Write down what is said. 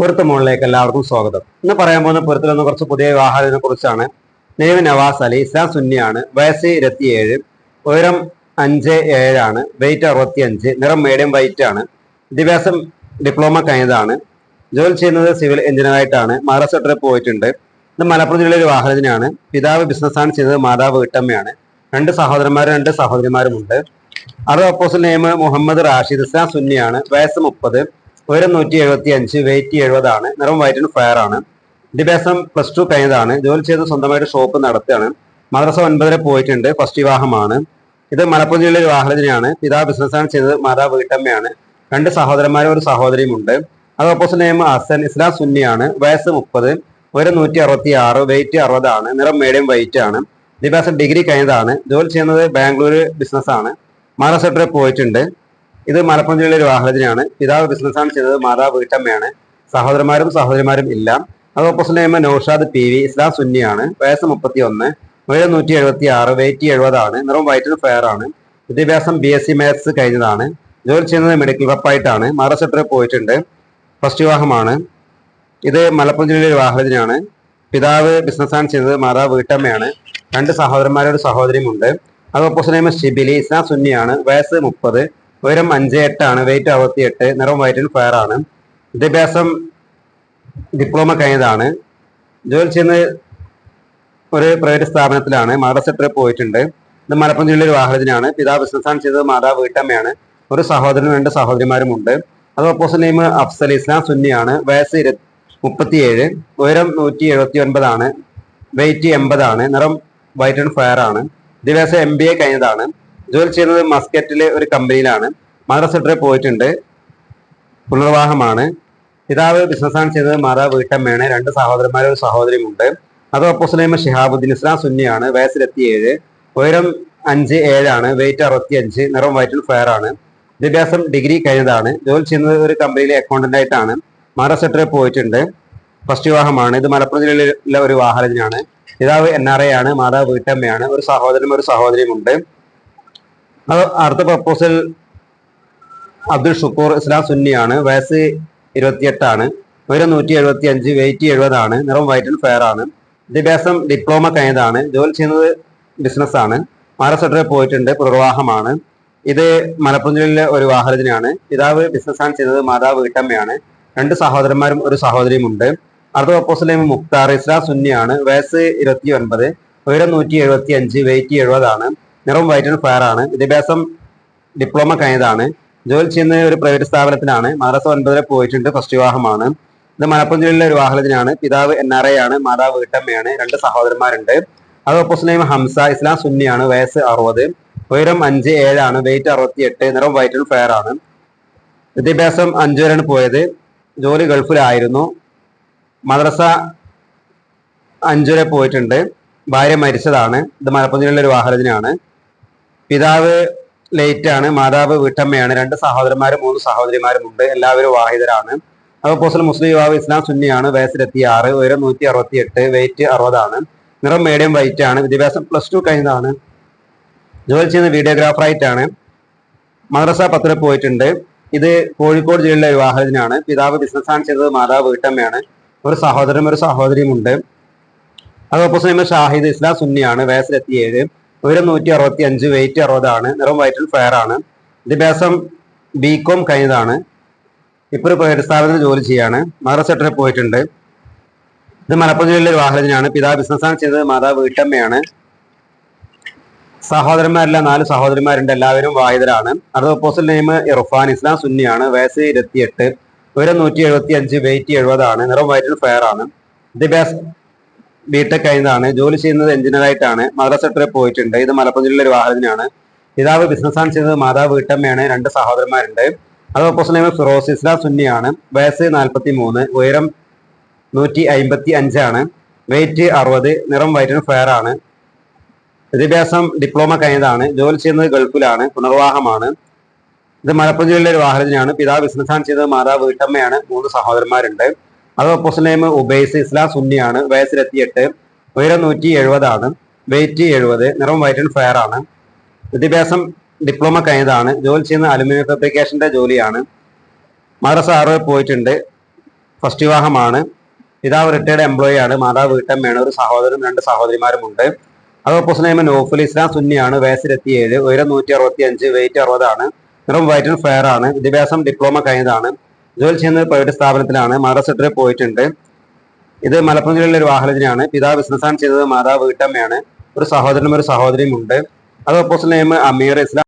പൊരുത്ത മുകളിലേക്ക് എല്ലാവർക്കും സ്വാഗതം. ഇന്ന് പറയാൻ പോകുന്ന പൊരുത്തിൽ നിന്ന് കുറച്ച് പുതിയ വിവാഹത്തിനെ കുറിച്ചാണ്. നെയ്വ് നവാസ് അലി ഇസ്ലാം സുന്നിയാണ് വയസ്സ് ഇരുപത്തിയേഴ് ഉയരം അഞ്ച് ഏഴാണ് വെയിറ്റ് അറുപത്തി അഞ്ച് നിറം മീഡിയം വൈറ്റ് ആണ്. വിദ്യാഭ്യാസം ഡിപ്ലോമ കഴിഞ്ഞതാണ്. ജോലി ചെയ്യുന്നത് സിവിൽ എഞ്ചിനീയറായിട്ടാണ് മഹാരാഷ്ട്ര ട്രിപ്പ് പോയിട്ടുണ്ട്. ഇത് മലപ്പുറം ജില്ലയിലെ വാഹനത്തിനാണ് പിതാവ് ബിസിനസ്സാണ് ചെയ്തത് മാതാവ് വീട്ടമ്മയാണ്. രണ്ട് സഹോദരന്മാരും രണ്ട് സഹോദരിമാരുമുണ്ട് അത് ഓപ്പോസിറ്റ് നെയിം മുഹമ്മദ് റാഷിദ് ഇസ്ലാം സുന്നിയാണ്. വയസ്സ് മുപ്പത് ഉയരം നൂറ്റി എഴുപത്തി അഞ്ച് വെയിറ്റ് എഴുപതാണ് നിറം വൈറ്റിന് ഫയർ ആണ് വിദ്യാഭ്യാസം പ്ലസ് ടു കഴിഞ്ഞതാണ്. ജോലി ചെയ്ത് സ്വന്തമായിട്ട് ഷോപ്പ് നടത്തുകയാണ്. മദ്രസ ഒൻപതിലെ പോയിട്ടുണ്ട്. ഫസ്റ്റ് വിവാഹമാണ്. ഇത് മലപ്പുറം ജില്ലയിലെ വിവാഹരചനയാണ് പിതാവ് ബിസിനസ്സാണ് ചെയ്തത് മാതാവ് വീട്ടമ്മയാണ്. രണ്ട് സഹോദരന്മാരും ഒരു സഹോദരിയും ഉണ്ട് അത് ഓപ്പോസിറ്റ് നെയിം ഹസൻ ഇസ്ലാം സുന്നിയാണ്. വയസ്സ് മുപ്പത് ഉയരം നൂറ്റി അറുപത്തി ആറ് വെയിറ്റ് അറുപതാണ് നിറം മീഡിയം വെയിറ്റ് ആണ്. വിദ്യാഭ്യാസം ഡിഗ്രി കഴിഞ്ഞതാണ്. ജോലി ചെയ്യുന്നത് ബാംഗ്ലൂർ ബിസിനസ്സാണ് മഹാരാഷ്ട്രയിൽ പോയിട്ടുണ്ട്. ഇത് മലപ്പുറം ജില്ലയിലെ ഒരു വാഹനത്തിനാണ് പിതാവ് ബിസിനസ്സാണ് ചെയ്തത് മാതാവ് വീട്ടമ്മയാണ്. സഹോദരന്മാരും സഹോദരിമാരും ഇല്ല അത് opposite name Naushad P V ഇസ്ലാം സുന്നിയാണ്. വയസ്സ് മുപ്പത്തി ഒന്ന് ഉയരം നൂറ്റി എഴുപത്തി ആറ് വെയിറ്റ് എഴുപതാണ് നിറം വൈറ്റിന് ഫെയർ ആണ്. വിദ്യാഭ്യാസം ബി എസ് സി മാത്സ് കഴിഞ്ഞതാണ്. ജോലി ചെയ്യുന്നത് മെഡിക്കൽ റപ്പായിട്ടാണ് മഹാരാഷ്ട്രയിൽ പോയിട്ടുണ്ട്. ഫസ്റ്റ് വിവാഹമാണ്. ഇത് മലപ്പുറം ജില്ലയിലെ ഒരു വാഹനത്തിനാണ് പിതാവ് ബിസിനസ്സാണ് ചെയ്തത് മാതാവ് വീട്ടമ്മയാണ്. രണ്ട് സഹോദരന്മാരും ഒരു സഹോദരിയുമുണ്ട് അത് ഓപ്പോസിറ്റ് നെയ്മ ഷിബിലി ഇസ്ലാം സുന്നിയാണ്. വയസ്സ് മുപ്പത് ഉയരം അഞ്ച് എട്ടാണ് വെയിറ്റ് അറുപത്തി എട്ട് നിറം വയറ്റിൽ ഫയർ ആണ്. വിദ്യാഭ്യാസം ഡിപ്ലോമ കഴിഞ്ഞതാണ്. ജോലി ചെയ്യുന്ന ഒരു പ്രൈവറ്റ് സ്ഥാപനത്തിലാണ് മഹാരാഷ്ട്രയിൽ പോയിട്ടുണ്ട്. ഇത് മലപ്പുറം ജില്ലയിലെ വാഹനത്തിനാണ്. പിതാവ് ബിസിനസ്സാണ് ചെയ്തത് മാതാ വീട്ടമ്മയാണ്. ഒരു സഹോദരനും രണ്ട് സഹോദരിമാരും ഉണ്ട് അത് ഓപ്പോസിറ്റ് നെയിം അഫ്സൽ ഇസ്ലാം സുന്നിയാണ്. വയസ്സ് ഇരു മുപ്പത്തിയേഴ് ഉയരം നൂറ്റി എഴുപത്തി ഒൻപതാണ് വെയിറ്റ് എൺപതാണ് നിറം വൈറ്റ് ആൻഡ് ഫയർ ആണ്. ദിവസം എം ബി എ കഴിഞ്ഞതാണ്. ജോലി ചെയ്യുന്നത് മസ്കറ്റിലെ ഒരു കമ്പനിയിലാണ്. മദ്രസയിൽ പോയിട്ടുണ്ട്. പുനർവാഹമാണ് പിതാവ് ബിസിനസ്സാണ് ചെയ്തത്. മാതാവ് വീട്ടമ്മയാണ്. രണ്ട് സഹോദരന്മാരും ഒരു സഹോദരിയുമുണ്ട്. അത് അപ്പോസ്ലൈമ ഷിഹാബുദ്ദീൻ ഇസ്ലാം സുന്നിയാണ്. വയസ്സിലെത്തി ഏഴ് ഉയരം അഞ്ച് ഏഴാണ്. വെയിറ്റ് അറുപത്തി അഞ്ച് നിറം വൈറ്റിൽ ഫയർ ആണ്. വിദ്യാഭ്യാസം ഡിഗ്രി കഴിഞ്ഞതാണ്. ജോലി ചെയ്യുന്നത് ഒരു കമ്പനിയിലെ അക്കൗണ്ടന്റ് ആയിട്ടാണ്. മഹാരാഷ്ട്രയിൽ പോയിട്ടുണ്ട്. ഫസ്റ്റ് വിവാഹമാണ്. ഇത് മലപ്പുറം ജില്ലയിലെ ഒരു വാഹനത്തിനാണ് പിതാവ് എൻ ആർ ഐ ആണ്. മാതാവ് വീട്ടമ്മയാണ്. ഒരു സഹോദരനും ഒരു സഹോദരിയും ഉണ്ട് അത് അടുത്ത പ്രപ്പോസൽ അബ്ദുൽ ഷുക്കൂർ ഇസ്ലാം സുന്നിയാണ് വയസ്സ് ഇരുപത്തിയെട്ടാണ്. ഉയരം നൂറ്റി എഴുപത്തി അഞ്ച് വെയിറ്റ് എഴുപതാണ്. നിറം വൈറ്റ് ആൻഡ് ഫെയർ ആണ്. വിദ്യാഭ്യാസം ഡിപ്ലോമ കഴിഞ്ഞതാണ്. ജോലി ചെയ്യുന്നത് ബിസിനസ്സാണ് മഹാരാഷ്ട്രയിൽ പോയിട്ടുണ്ട്. പുനർവാഹമാണ് ഇത് മലപ്പുറം ജില്ലയിലെ ഒരു വാഹനത്തിനാണ്. പിതാവ് ബിസിനസ്സാണ് ചെയ്തത്. മാതാവ് വീട്ടമ്മയാണ്. രണ്ട് സഹോദരന്മാരും ഒരു സഹോദരിയും ഉണ്ട് അടുത്ത പ്രപ്പോസലേം മുക്താർ ഇസ്ലാം സുന്നിയാണ് വയസ്സ് ഇരുപത്തി ഒൻപത് ഉയരം നൂറ്റി എഴുപത്തി അഞ്ച് വെയിറ്റ് എഴുപതാണ്. നിറം വൈറ്റ് ആൻഡ് ഫയർ ആണ്. വിദ്യാഭ്യാസം ഡിപ്ലോമ കഴിഞ്ഞതാണ്. ജോലി ചെയ്യുന്ന ഒരു പ്രൈവറ്റ് സ്ഥാപനത്തിലാണ് മദ്രസ ഒൻപതിലെ പോയിട്ടുണ്ട്. ഫസ്റ്റ് വിവാഹമാണ്. ഇത് മലപ്പുറം ജില്ലയിലെ ഒരു വാഹനത്തിനാണ് പിതാവ് എൻ ആർ ഐ ആണ്. മാതാവ് വീട്ടമ്മയാണ്. രണ്ട് സഹോദരന്മാരുണ്ട്. അത് ഓപ്പോസിറ്റ് നെയിം ഹംസ. ഇസ്ലാം സുന്നിയാണ്. വയസ്സ് അറുപത്. ഉയരം അഞ്ച് ഏഴാണ് വെയിറ്റ് അറുപത്തി എട്ട് നിറം വൈറ്റ് ആൻഡ് ഫയർ ആണ്. വിദ്യാഭ്യാസം അഞ്ചു വരെയാണ് പോയത്. ജോലി ഗൾഫിലായിരുന്നു. മദ്രസ അഞ്ചു വരെ പോയിട്ടുണ്ട്. ഭാര്യ മരിച്ചതാണ്. ഇത് മലപ്പുറം ജില്ലയിലെ ഒരു വാഹനത്തിനാണ് പിതാവ് ലേറ്റ് ആണ് മാതാവ് വീട്ടമ്മയാണ് രണ്ട് സഹോദരന്മാരും മൂന്ന് സഹോദരിമാരും ഉണ്ട് എല്ലാവരും വാഹിതരാണ്. അതുപോലെ മുസ്ലിം യുവാവ് ഇസ്ലാം സുന്നിയാണ് വയസ്സിലെത്തി ആറ് ഉയരം നൂറ്റി അറുപത്തി എട്ട് വെയിറ്റ് അറുപതാണ് നിറം മീഡിയം വൈറ്റ് ആണ് വിദ്യാഭ്യാസം പ്ലസ് ടു കഴിഞ്ഞതാണ് ജോലി ചെയ്യുന്ന വീഡിയോഗ്രാഫർ ആയിട്ടാണ് മദ്രസ പത്തിൽ പോയിട്ടുണ്ട് ഇത് കോഴിക്കോട് ജില്ലയിലെ വിവാഹത്തിനാണ് പിതാവ് ബിസിനസ്സാണ് ചെയ്തത് മാതാവ് വീട്ടമ്മയാണ് ഒരു സഹോദരനും ഒരു സഹോദരിയും ഉണ്ട്. അത് ഓപ്പോസിറ്റ് ഷാഹിദ് ഇസ്ലാം സുന്നിയാണ് വയസ്സിലെത്തി ഏഴ് ഉയരം നൂറ്റി അറുപത്തി അഞ്ച് വെയിറ്റ് അറുപതാണ് നിറം വൈറ്റിൽ ഫയർ ആണ് വിദ്യാഭ്യാസം ബി കോം കഴിഞ്ഞതാണ് ഇപ്പോൾ ഒരു പ്രൈവറ്റ് സ്ഥാപനത്തിൽ ജോലി ചെയ്യാണ്. മദർ സെക്ടറിൽ പോയിട്ടുണ്ട്. ഇത് മലപ്പുറം ജില്ലയിലെ വാഹനത്തിനാണ്. പിതാവ് ബിസിനസ്സാണ് ചെയ്തത് മാതാവ് വീട്ടമ്മയാണ്. സഹോദരന്മാരെല്ലാം നാല് സഹോദരന്മാരുണ്ട് എല്ലാവരും വായുതരാണ് അത് ഓപ്പോസിറ്റ് നെയിം ഇർഫാൻ ഇസ്ലാം സുന്നിയാണ്. വയസ്സ് ഇരുപത്തിയെട്ട്. ഉയരം നൂറ്റി എഴുപത്തി അഞ്ച് വെയിറ്റ് എഴുപതാണ്. നിറം വയറ്റിൽ ഫയർ ആണ് വിദ്യാഭ്യാസം ബിടെക് കഴിഞ്ഞതാണ് ജോലി ചെയ്യുന്നത് എഞ്ചിനീയറായിട്ടാണ് സെക്ടറിൽ പോയിട്ടുണ്ട്. ഇത് മലപ്പുറം ജില്ലയിലെ ഒരു വാഹനത്തിനാണ്. പിതാവ് ബിസിനസ്സാണ് ചെയ്തത്. മാതാവ് വീട്ടമ്മയാണ്. രണ്ട് സഹോദരന്മാരുണ്ട്. അത് ഓപ്പോസിറ്റ് നെയ്മ് ഫിറോസ് ഇസ്ലാം സുന്നിയാണ്. വയസ്സ് നാൽപ്പത്തി മൂന്ന് ഉയരം നൂറ്റി അമ്പത്തി അഞ്ചാണ് വെയിറ്റ് അറുപത്. നിറം വയറ്റിന് ഫെയർ ആണ്. വിദ്യാഭ്യാസം ഡിപ്ലോമ കഴിഞ്ഞതാണ്. ജോലി ചെയ്യുന്നത് ഗൾഫിലാണ്. പുനർവാഹമാണ് ഇത് മലപ്പുറം ജില്ലയിലെ ഒരു വാഹനത്തിനാണ്. പിതാവ് ബിസിനസ്സാണ് ചെയ്തത്. മാതാവ് വീട്ടമ്മയാണ്. മൂന്ന് സഹോദരന്മാരുണ്ട്. അത് ഓപ്പോസിറ്റ് നെയിം ഉബൈസ് ഇസ്ലാം സുന്നിയാണ്. വയസ്സിലെത്തിയെട്ട് ഉയരം നൂറ്റി എഴുപതാണ് വെയിറ്റ് എഴുപത്. നിറം വൈറ്റ് ആൻഡ് ഫയർ ആണ്. വിദ്യാഭ്യാസം ഡിപ്ലോമ കഴിഞ്ഞതാണ്. ജോലി ചെയ്യുന്ന അലുമിനിയം ഫാബ്രിക്കേഷന്റെ ജോലിയാണ്. മദ്രസ ആറ് പോയിട്ടുണ്ട്. ഫസ്റ്റ് വിവാഹമാണ്. പിതാവ് റിട്ടയർഡ് എംപ്ലോയി ആണ്. മാതാവ് വീട്ടമ്മയാണ്. ഒരു സഹോദരനും രണ്ട് സഹോദരിമാരും ഉണ്ട് അത് ഓപ്പോസിറ്റ് നെയ്മ് നോഫുൽ ഇസ്ലാം സുന്നിയാണ്. വയസ്സ് ഏഴ് ഉയരം നൂറ്റി അറുപത്തി അഞ്ച് വെയിറ്റ് അറുപതാണ്. നിറം വൈറ്റ് ആൻഡ് ഫെയർ ആണ്. വിദ്യാഭ്യാസം ഡിപ്ലോമ കഴിഞ്ഞതാണ്. ജോലി ചെയ്യുന്നത് പ്രൈവറ്റ് സ്ഥാപനത്തിലാണ് സെക്ടറിൽ പോയിട്ടുണ്ട്. ഇത് മലപ്പുറം ജില്ലയിലെ ഒരു വാഹനത്തിനാണ് പിതാവ് ബിസിനസ്സാണ് ചെയ്തത് മാതാവ് വീട്ടമ്മയാണ്. ഒരു സഹോദരനും ഒരു സഹോദരിയും ഉണ്ട്. അത് ഓപ്പോസിറ്റ് നെയ്മ് അമീർ ഇസ്ലാം